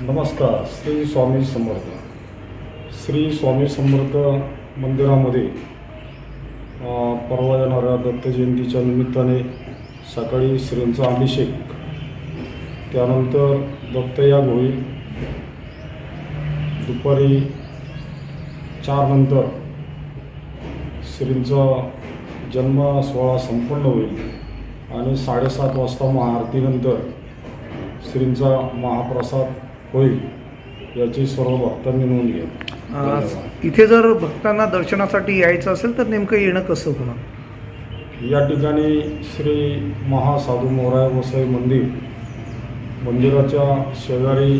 नमस्कार श्री स्वामी समर्थ. श्री स्वामी समर्थ मंदिरामध्ये परवा येणाऱ्या दत्त जयंतीच्या निमित्ताने सकाळी श्रींचा अभिषेक त्यानंतर दत्तयाग होईल. दुपारी चारनंतर श्रींचा जन्म सोहळा संपन्न होईल आणि साडेसात वाजता महाआरतीनंतर श्रींचा महाप्रसाद होईल याची सर्व भक्तांनी नोंद घ्या. इथे जर भक्तांना दर्शनासाठी यायचं असेल तर नेमकं येणं कसं होणार? या ठिकाणी श्री महासाधू मोराय वसई मंदिर मंदिराच्या शेजारी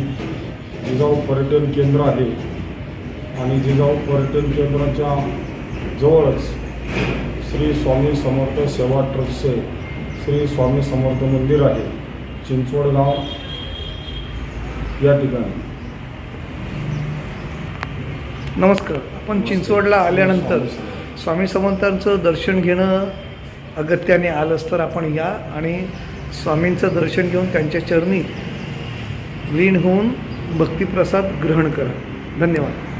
जिजाऊ पर्यटन केंद्र आहे आणि जिजाऊ पर्यटन केंद्राच्या जवळच श्री स्वामी समर्थ सेवा ट्रस्टचे श्री स्वामी समर्थ मंदिर आहे चिंचवड गाव. या ठिकाणी. नमस्कार. आपण चिंचवडला आल्यानंतर स्वामी समर्थांचं दर्शन घेणं अगत्याने आलंच तर आपण या आणि स्वामींचं दर्शन घेऊन त्यांच्या चरणी लीन होऊन भक्तिप्रसाद ग्रहण करा. धन्यवाद.